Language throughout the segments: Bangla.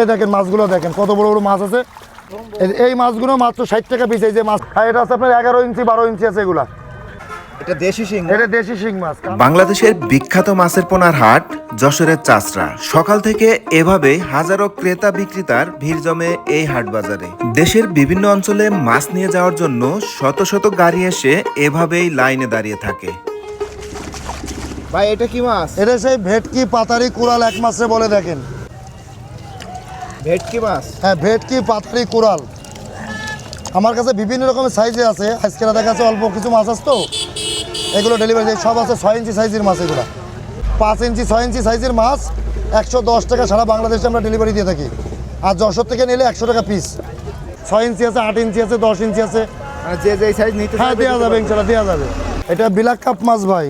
এই দেখেন মাছগুলো দেখেন কত বড় বড় মাছ আছে। এই- মাছগুলো মাত্র ষাট টাকা পিস এই যে মাছ। আর এটা আছে আপনার এগারো ইঞ্চি বারো ইঞ্চি আছে এগুলা। এটা দেশি শিং এটা দেশি শিং মাছ বাংলাদেশের বিখ্যাত মাছের পোনার হাট যশোরের চাষরা। সকাল থেকে এভাবে হাজারো ক্রেতা বিক্রেতার ভিড় জমে এই হাট বাজারে। দেশের বিভিন্ন অঞ্চলে মাছ নিয়ে যাওয়ার জন্য শত শত গাড়ি এসে এভাবেই লাইনে দাঁড়িয়ে থাকে। ভাই এটা কি মাছ? এটা সেই ভেটকি পাতারি কুড়াল এক মাসে বলে দেখেন। ভেটকি মাছ? হ্যাঁ ভেটকি পাতারি কুড়াল। আমার কাছে বিভিন্ন রকমের সাইজে আছে। আজকে দেখা যাচ্ছে অল্প কিছু মাছ আছে তো। এগুলো ডেলিভারি সব আছে ছয় ইঞ্চি সাইজের মাছ এগুলো। পাঁচ ইঞ্চি ছয় ইঞ্চি সাইজের মাছ। একশো দশ টাকা সারা বাংলাদেশে আমরা ডেলিভারি দিয়ে থাকি। আর যশোর থেকে নিলে একশো টাকা পিস ছয় ইঞ্চি আছে আট ইঞ্চি আছে দশ ইঞ্চি আছে। মানে যে যে সাইজ নিতে হ্যাঁ দেওয়া যাবে। ইনশাল্লাহ দেওয়া যাবে। এটা বিলাক কাপ মাছ ভাই।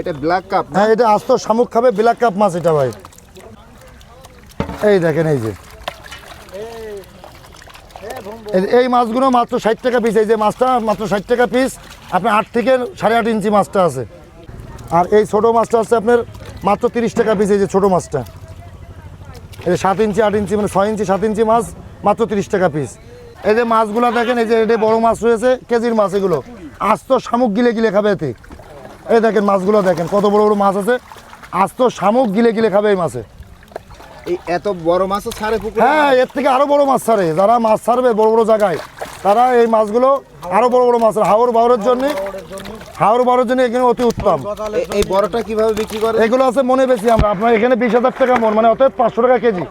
এটা ব্ল্যাক কাপ হ্যাঁ এটা আস্ত শামুক খাবে বিলাক কাপ মাছ এটা ভাই। এই দেখেন, এই যে। এই- মাছগুলো মাত্র ষাট টাকা পিস এই যে মাছটা মাত্র ষাট টাকা পিস আপনার আট থেকে সাড়ে আট ইঞ্চি মাছটা আছে। আর এই ছোট মাছটা আছে আপনার মাত্র তিরিশ টাকা পিস এই যে ছোট মাছটা। এই যে সাত ইঞ্চি, আট ইঞ্চি মানে ছয় ইঞ্চি, সাত ইঞ্চি মাছ মাত্র তিরিশ টাকা পিস এই যে মাছগুলো দেখেন, এই যে এটা বড় মাছ রয়েছে, কেজির মাছ এগুলো। আস্ত শামুক গিলে গিলে খাবে এতে। এই দেখেন মাছগুলো দেখেন, কত বড় বড় মাছ আছে। আস্ত শামুক গিলে গিলে খাবে এই মাছে। এত বড় মাছও ছাড়ে পুকুরে হ্যাঁ এর থেকে আরও বড় মাছ ছাড়ে যারা মাছ ছাড়বে বড় বড় জায়গায় তারা এই মাছগুলো আরও বড় বড় মাছ হাওড় হাওর বাওরের জন্য হাওর বাওরের জন্য এখানে অতি উত্তম। এই বড়টা কীভাবে বিক্রি করে? এগুলো আছে মনে বেশি আমরা। আপনার এখানে বিশ হাজার টাকা মন মানে অতএব পাঁচশো টাকা কেজি।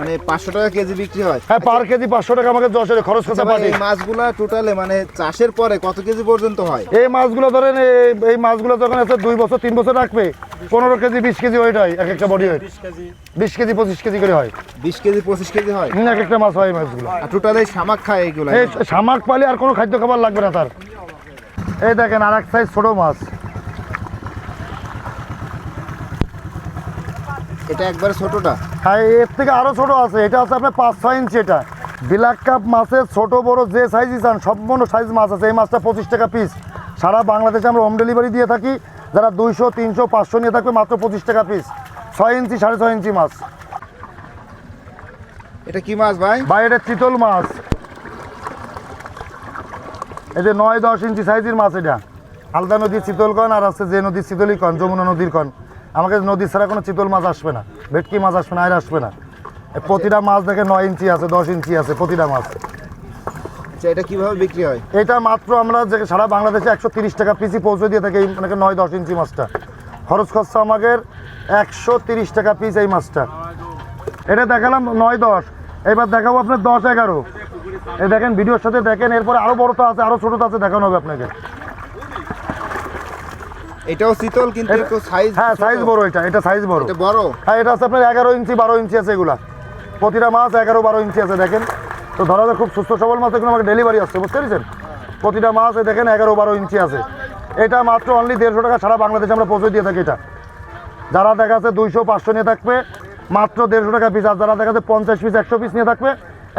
মানে পাঁচশো টাকা কেজি বিক্রি হয়। হ্যাঁ পার কেজি পাঁচশো টাকা আমাকে যশোরে খরচ করতে আচ্ছা পারি এই মাছগুলা টোটালে মানে চাষের পরে কত কেজি পর্যন্ত হয়? এই মাছগুলো ধরেন এই- এই মাছগুলো যখন আছে দুই বছর তিন বছর রাখবে পনেরো কেজি বিশ কেজি ওয়েট হয় এক একটা বডি ওয়েট বিশ কেজি। পঁচিশ কেজি করে হয়। বিশ কেজি পঁচিশ কেজি হয়? এক একটা মাছ হয় মাছগুলো। আর টোটালে শামাক খায় এইগুলো? এই শামাক পালে আর কোনো খাদ্য খাবার লাগবে না তার। এই দেখেন আর এক সাইজ ছোট মাছ। এটা একবারে ছোটটা? হ্যাঁ এর থেকে আরও ছোট আছে। এটা আছে আপনার পাঁচ ছয় ইঞ্চি এটা। বিলাক কাপ মাছের ছোট বড় যে সাইজই চান সম্পূর্ণ সাইজ মাছ আছে। এই মাছটা পঁচিশ টাকা পিস সারা বাংলাদেশে আমরা হোম ডেলিভারি দিয়ে থাকি। যারা দুইশো তিনশো পাঁচশো নিয়ে থাকবে মাত্র পঁচিশ টাকা পিস ছয় ইঞ্চি সাড়ে ছয় ইঞ্চি মাছ। এটা কি মাছ ভাই? বা এটা চিতল মাছ। এই যে নয় দশ ইঞ্চি সাইজের মাছ এটা। আলদা নদীর চিতল কন আর আছে যে নদীর চিতলই কন যমুনা নদীর কন আমাকে নদী ছাড়া কোনো চিতল মাছ আসবে না ভেটকি মাছ আসবে না আর আসবে না। প্রতিটা মাছ দেখে নয় ইঞ্চি আছে দশ ইঞ্চি আছে প্রতিটা মাছ। আচ্ছা এটা কীভাবে বিক্রি হয়? এটা মাত্র আমরা যে সারা বাংলাদেশে একশো তিরিশ টাকা পিসি পৌঁছে দিয়ে থাকি মানে নয় দশ ইঞ্চি মাছটা। খরচ খরচা আমাদের একশো তিরিশ টাকা পিস এই মাছটা। এটা দেখালাম নয় দশ। এবার দেখাবো আপনার দশ এগারো। এই দেখেন ভিডিওর সাথে দেখেন এরপরে আরও বড় তো আছে আরও ছোট তো আছে দেখানো হবে আপনাকে। এটাও শীতল কিন্তু একটু সাইজ হ্যাঁ সাইজ বড় এটা এটা সাইজ বড়। এটা বড়? হ্যাঁ এটা আছে আপনার এগারো ইঞ্চি বারো ইঞ্চি আছে এগুলা। প্রতিটা মাছ এগারো বারো ইঞ্চি আছে দেখেন। তো ধরা যায় খুব সুস্থ সবল মাছ এগুলো আমাকে ডেলিভারি আসছে বুঝতে পেরেছেন? প্রতিটা মাছ দেখেন এগারো বারো ইঞ্চি আছে। এটা মাত্র অনলি দেড়শো টাকা সারা বাংলাদেশে আমরা পৌঁছে দিয়ে থাকি এটা। যারা দেখা যাচ্ছে দুইশো পাঁচশো নিয়ে থাকবে মাত্র দেড়শো টাকা পিস আর যারা দেখা যাচ্ছে পঞ্চাশ পিস একশো পিস নিয়ে থাকবে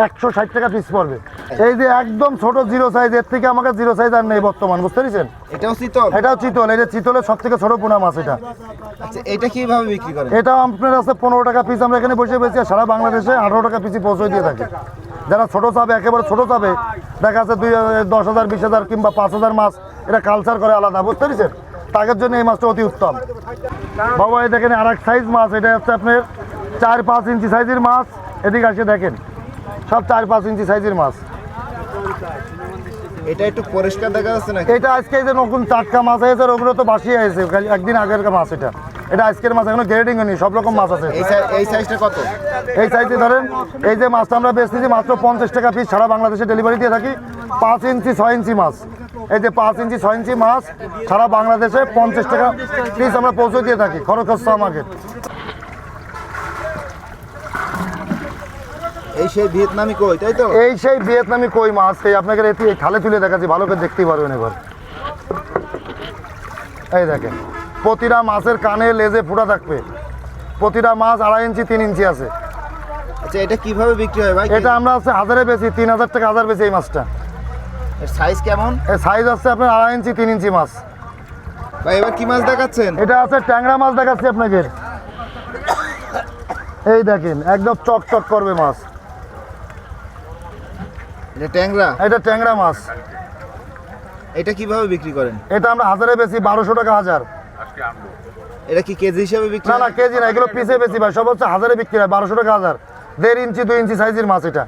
একশো ষাট টাকা পিস পড়বে। এই যে একদম ছোট জিরো সাইজ এর থেকে আমাকে জিরো সাইজ আর নেই বর্তমান বুঝতে পেরেছেন? এটাও চিতল? এটাও চিতল এটা চিতলের সব থেকে ছোট পোনা মাছ এটা। আচ্ছা এটা কীভাবে বিক্রি করে এটা আপনার আছে পনেরো টাকা পিস আমরা এখানে বসে বেশি সারা বাংলাদেশে আঠারো টাকা পিসি পৌঁছে দিয়ে থাকি। যারা ছোট চাবে একেবারে ছোট চাবে দেখা যাচ্ছে দুই দশ হাজার বিশ হাজার কিংবা পাঁচ হাজার মাছ এটা কালচার করে আলাদা বুঝতে পেরেছেন? তাদের জন্য এই মাছটা অতি উত্তম। বাবা এই দেখেন আর এক সাইজ মাছ এটা হচ্ছে আপনার চার পাঁচ ইঞ্চি সাইজের মাছ। এদিকে আসে দেখেন সব চার পাঁচ ইঞ্চি সাইজের মাছ। এটা একটু পরিষ্কার দেখা যাচ্ছে নাকি? এটা আজকে যে নতুন টাটকা মাছ হয়েছে ওগুলো তো বাসি হয়েছে খালি একদিন আগের মাছ এটা। এটা আজকের মাছ এখনও গ্রেডিং হয়নি সব রকম মাছ আছে। এই সাইজটা কত? এই সাইজে ধরেন এই যে মাছটা আমরা বেচতেছি মাত্র পঞ্চাশ টাকা পিস সারা বাংলাদেশে ডেলিভারি দিয়ে থাকি পাঁচ ইঞ্চি ছয় ইঞ্চি মাছ। এই যে পাঁচ ইঞ্চি ছয় ইঞ্চি মাছ সারা বাংলাদেশে পঞ্চাশ টাকা পিস আমরা পৌঁছে দিয়ে থাকি খরচ খরচা আমাকে। এই সেই ভিয়েতনামি কই তাই তো? এই সেই ভিয়েতনামি কই মাছ এই আপনাকে এটি এই খালে তুলে দেখাচ্ছি ভালো করে দেখতেই পারবেন এবার। এই দেখেন প্রতিটা মাছের কানে লেজে ফুটা থাকবে। প্রতিটা মাছ আড়াই ইঞ্চি তিন ইঞ্চি আছে। আচ্ছা এটা কীভাবে বিক্রি হয় ভাই? এটা আমরা আছে হাজারে বেশি তিন হাজার টাকা হাজার বেশি এই মাছটা। সাইজ কেমন? এই সাইজ আছে আপনার আড়াই ইঞ্চি তিন ইঞ্চি মাছ। ভাই এবার কি মাছ দেখাচ্ছেন? এটা আছে ট্যাংরা মাছ দেখাচ্ছি আপনাকে। এই দেখেন একদম চকচক করবে মাছ। এটা ট্যাংরা? এটা ট্যাংরা মাছ। এটা কীভাবে বিক্রি করেন? এটা আমরা হাজারে বেশি বারোশো টাকা হাজার। এটা কি কেজি হিসাবে বিক্রি না না কেজি না এগুলো পিসে বেশি ভাই সব হচ্ছে হাজারে বিক্রি হয় বারোশো টাকা হাজার। দেড় ইঞ্চি দুই ইঞ্চি সাইজের মাছ এটা।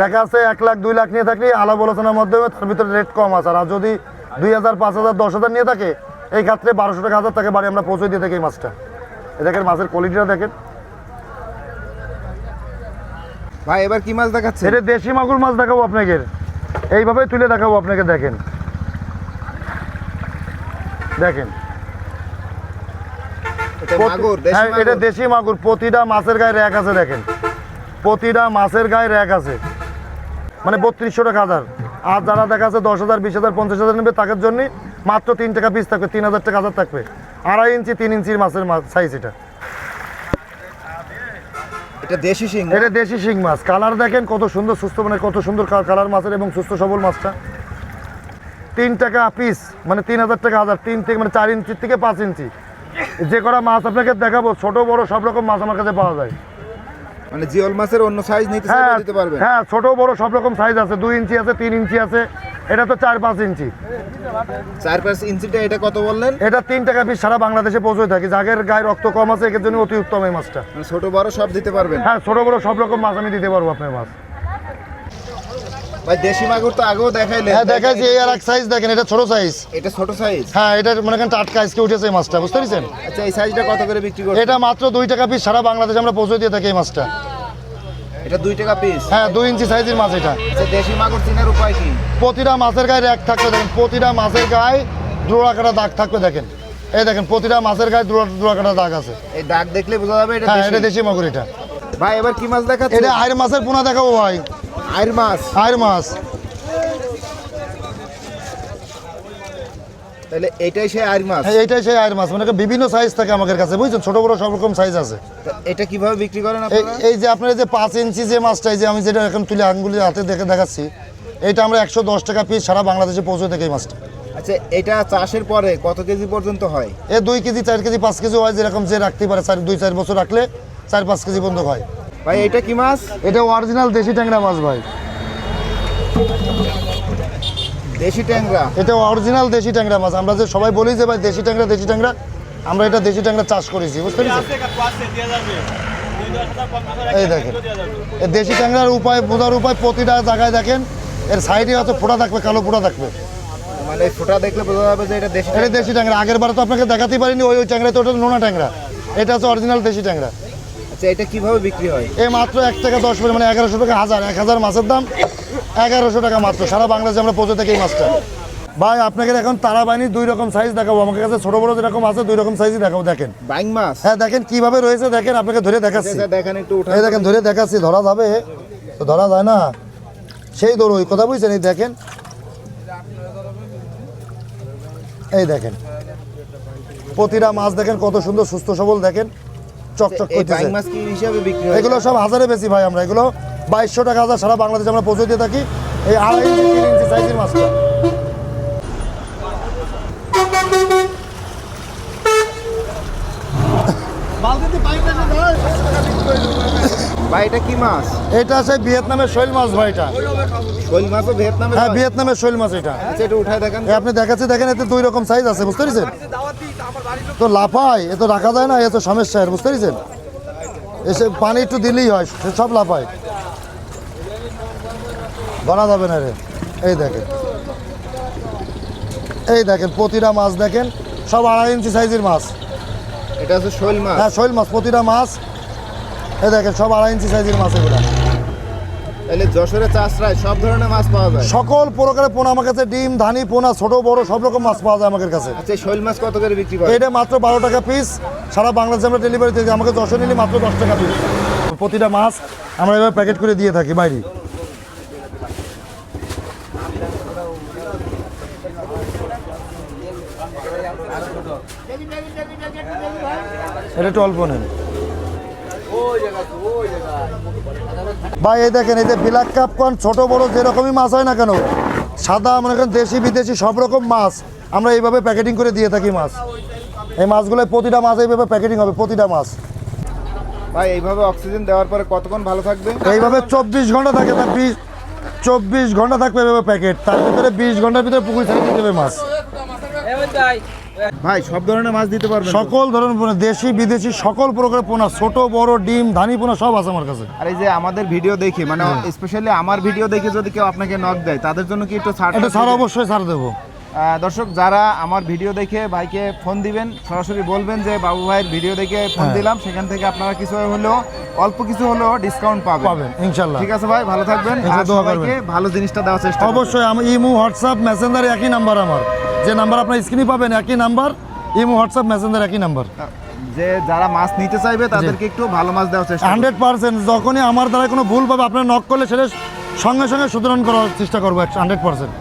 টাকা আছে এক লাখ দুই লাখ নিয়ে থাকলে আলাপ আলোচনার মাধ্যমে তার ভিতরে রেট কম আছে। আর যদি দুই হাজার পাঁচ হাজার দশ হাজার নিয়ে থাকে এই ক্ষেত্রে বারোশো টাকা হাজার টাকা বাড়ি আমরা পৌঁছে দিয়ে থাকি এই মাছটা। এ দেখেন মাছের কোয়ালিটিটা দেখেন। ভাই এবার কি মাছ দেখাচ্ছে এটা দেশি মাগুর মাছ দেখাবো আপনাকে। এইভাবে তুলে দেখাবো আপনাকে দেখেন। দেখেন। এটা দেশি হ্যাঁ, মাগুর। দেশি মাগুর। প্রতিটা মাছের গায়ে র্যাক আছে দেখেন। প্রতিটা মাছের গায়ে র্যাক আছে। মানে বত্রিশশো টাকা হাজার। আর যারা দেখা আছে দশ হাজার বিশ হাজার পঞ্চাশ হাজার নেবে তাদের জন্য মাত্র তিন টাকা পিস থাকবে তিন হাজার টাকা হাজার থাকবে। আড়াই ইঞ্চি তিন ইঞ্চির মাছের সাইজ এটা। এটা দেশি শিং এটা দেশি শিং মাছ। কালার দেখেন কত সুন্দর সুস্থ মানে কত সুন্দর কালার মাছের এবং সুস্থ সবল মাছটা। তিন টাকা পিস মানে তিন হাজার টাকা হাজার তিন থেকে মানে চার ইঞ্চির থেকে পাঁচ ইঞ্চি। যে কটা মাছ আপনাকে দেখাবো ছোট বড় সব রকম মাছ আমার কাছে পাওয়া যায়। মানে জিওল মাছের অন্য সাইজ নিতে হ্যাঁ দিতে পারবেন। হ্যাঁ ছোট বড় সব রকম সাইজ আছে। দুই ইঞ্চি আছে তিন ইঞ্চি আছে। এটা তো চার পাঁচ ইঞ্চি। চার পাঁচ ইঞ্চিটা এটা কত বললেন? এটা তিন টাকা পিস সারা বাংলাদেশে পৌঁছে থাকে। যাদের গায়ে রক্ত কম আছে এর জন্য অতি উত্তম এই মাছটা। মানে ছোট বড় সব দিতে পারবেন? হ্যাঁ ছোট বড় সব রকম মাছ আমি দিতে পারব আপনার মাছ। ভাই দেশি মাগুর তো আগেও দেখাইলেন। হ্যাঁ এই আর এক সাইজ দেখেন এটা ছোট সাইজ এটা ছোট সাইজ হ্যাঁ এটা মনে করেন টাটকা আজকে উঠেছে এই মাছটা বুঝতে পেরেছেন? আচ্ছা এই সাইজটা কত করে বিক্রি করছেন? এটা মাত্র দুই টাকা পিস সারা বাংলাদেশে আমরা পৌঁছে দিয়ে থাকি এই মাছটা। এটা দুই টাকা পিস হ্যাঁ দুই ইঞ্চি সাইজের মাছ এটা। আচ্ছা দেশি মাগুর চিনার উপায় কি? প্রতিটা মাছের গায়ে র্যাক থাকবে দেখেন প্রতিটা মাছের গায়ে ডোরা কাটা দাগ থাকবে দেখেন। এই দেখেন প্রতিটা মাছের গায়ে ডোরা ডোরা কাটা দাগ আছে। এই দাগ দেখলে বোঝা যাবে এটা হ্যাঁ দেশি। এটা দেশি মাগুর এটা। ভাই এবার কি মাছ দেখাচ্ছে এটা আয়ের মাছের পোনা দেখাবো ভাই। আইর মাছ? আয়ের মাছ। তাহলে এটাই সে আইর মাছ? হ্যাঁ, এইটাই সেই আয়ের মাছ। মানে বিভিন্ন সাইজ থাকে আমাদের কাছে বুঝছেন? ছোট বড় সব রকম সাইজ আছে। এটা কীভাবে বিক্রি করেন এই যে আপনার যে পাঁচ ইঞ্চি যে মাছটা এই যে আমি যেটা এখন তুলে আঙ্গুলি হাতে দেখে দেখাচ্ছি এইটা আমরা একশো দশ টাকা পিস সারা বাংলাদেশে পৌঁছে থাকি এই মাছটা। আচ্ছা এটা চাষের পরে কত কেজি পর্যন্ত হয়? এ দুই কেজি চার কেজি পাঁচ কেজি হয় যেরকম যে রাখতে পারে চার দুই চার বছর রাখলে চার পাঁচ কেজি পর্যন্ত হয়। ভাই এটা কি মাছ? এটা অরিজিনাল দেশি ট্যাংরা মাছ ভাই। দেশি ট্যাংরা। এটা অরিজিনাল দেশি ট্যাংরা মাছ। আমরা যে সবাই বলি যে ভাই দেশি ট্যাংরা দেশি ট্যাংরা। আমরা এটা দেশি ট্যাংরা চাষ করেছি বুঝতে পেরেছেন? এই দেখেন। এই দেশি ট্যাংরার উপায় বোঝার উপায় প্রতিটা জায়গায় দেখেন। এর সাইডে হয়তো ফোটা থাকবে কালো ফোটা থাকবে। মানে ফোটা দেখলে বোঝা যাবে যে এটা দেশি এটা দেশি ট্যাংরা। আগের বার তো আপনাকে দেখাতে পারিনি ওই ওই ট্যাংরা তো ওটা নোনা ট্যাংরা। এটা হচ্ছে অরিজিনাল দেশি ট্যাংরা। আচ্ছা এটা কীভাবে বিক্রি হয়? এই মাত্র এক টাকা দশ মানে এগারোশো টাকা হাজার এক হাজার মাছের দাম। এগারোশো টাকা মাত্র। সারা বাংলাদেশে আমরা পৌঁছে থাকি এই মাছটা। ভাই আপনাকে এখন তারা বাহিনী দুই রকম সাইজ দেখাবো। আমার কাছে ছোট বড় যেরকম আছে দুই রকম সাইজই দেখাবো। দেখেন। বাইং মাছ? হ্যাঁ দেখেন কীভাবে রয়েছে দেখেন আপনাকে ধরে দেখাচ্ছি। দেখেন একটু উঠা এই দেখেন ধরে দেখাচ্ছি ধরা যাবে? তো ধরা যায় না? সেই ধরো ওই কথা বুঝছেন? এই দেখেন। এই দেখেন। প্রতিটা মাছ দেখেন কত সুন্দর সুস্থ সবল দেখেন। চকচক করতেছে। এগুলো সব হাজারে বেশি ভাই আমরা। এগুলো বাইশশো টাকা হাজার সারা বাংলাদেশে আমরা পৌঁছে দিয়ে থাকি। এই আড়াই ইঞ্চি তিন ইঞ্চি সাইজের মাছটা ভাই এটা কি মাছ? এটা আছে ভিয়েতনামের শৈল মাছ ভাই এটা। শৈল মাছও ভিয়েতনামে হ্যাঁ ভিয়েতনামের শৈল মাছ এটা। আচ্ছা এটা উঠায় দেখেন আপনি দেখাচ্ছি দেখেন এতে দুই রকম সাইজ আছে বুঝতে পেরেছেন? তো লাফায় এ তো রাখা যায় না এ তো সমস্যা বুঝতে পেরেছেন? এসে পানি একটু দিলেই হয় সব লাফায়। ধরা যাবে না রে। এই দেখেন। এই দেখেন প্রতিটা মাছ দেখেন সব আড়াই ইঞ্চি সাইজের মাছ। এটা হচ্ছে শৈল মাছ? হ্যাঁ শৈল মাছ প্রতিটা মাছ। এই দেখেন সব আড়াই ইঞ্চি সাইজের মাছ এগুলো। তাহলে যশোরে চাষরায় সব ধরনের মাছ পাওয়া যায়? সকল প্রকারের পোনা আমার কাছে ডিম ধানি পোনা ছোট বড় সব রকম মাছ পাওয়া যায় আমাদের কাছে। আচ্ছা শৈল মাছ কত করে বিক্রি করে এটা মাত্র বারো টাকা পিস সারা বাংলাদেশে আমরা ডেলিভারি দিই। আমাকে দশে নিলে মাত্র দশ টাকা পিস প্রতিটা মাছ আমরা এবার প্যাকেট করে দিয়ে থাকি বাইরে। এটা একটু অল্প নেন। ভাই এই দেখেন এই যে বিলাক কাপকন ছোট বড় যেরকমই মাছ হয় না কেন সাদা মনে করেন দেশি বিদেশি সব রকম মাছ আমরা এইভাবে প্যাকেটিং করে দিয়ে থাকি মাছ। এই মাছগুলো প্রতিটা মাছ এইভাবে প্যাকেটিং হবে প্রতিটা মাছ। ভাই এইভাবে অক্সিজেন দেওয়ার পরে কতক্ষণ ভালো থাকবে? এইভাবে চব্বিশ ঘণ্টা থাকে তার বিশ চব্বিশ ঘণ্টা থাকবে এভাবে প্যাকেট। তার ভিতরে বিশ ঘণ্টার ভিতরে পুকুর ছেড়ে দিয়ে দেবে মাছ। ভাই সব ধরনের মাছ দিতে পারবেন সকল ধরনের পোনা দেশি বিদেশি সকল প্রকারের পোনা ছোট বড় ডিম ধানি পোনা সব আছে আমার কাছে। আর এই যে আমাদের ভিডিও দেখে মানে স্পেশালি আমার ভিডিও দেখে যদি কেউ আপনাকে নক দেয় তাদের জন্য কি একটু ছাড় এটা ছাড় অবশ্যই ছাড় দেবো। দর্শক যারা আমার ভিডিও দেখে ভাইকে ফোন দিবেন সরাসরি বলবেন যে বাবু ভাইয়ের ভিডিও দেখে ফোন হ্যাঁ। দিলাম সেখান থেকে আপনারা কিছু হলেও অল্প কিছু হলেও ডিসকাউন্ট পাবেন। পাবেন ইনশাল্লাহ। ঠিক আছে ভাই ভালো থাকবেন। আর সবাইকে ভালো জিনিসটা দেওয়ার চেষ্টা অবশ্যই আমি ইমো হোয়াটসঅ্যাপ মেসেঞ্জার একই নাম্বার আমার। যে নাম্বার আপনার স্ক্রিনে পাবেন একই নাম্বার ইমো হোয়াটসঅ্যাপ মেসেঞ্জার একই নাম্বার। যে যারা মাছ নিতে চাইবে তাদেরকে একটু ভালো মাছ দেওয়ার চেষ্টা হান্ড্রেড পার্সেন্ট যখনই আমার দ্বারা কোনো ভুল পাবে আপনার নক করলে সেটা সঙ্গে সঙ্গে সুতরাং করার চেষ্টা করব হান্ড্রেড পার্সেন্ট।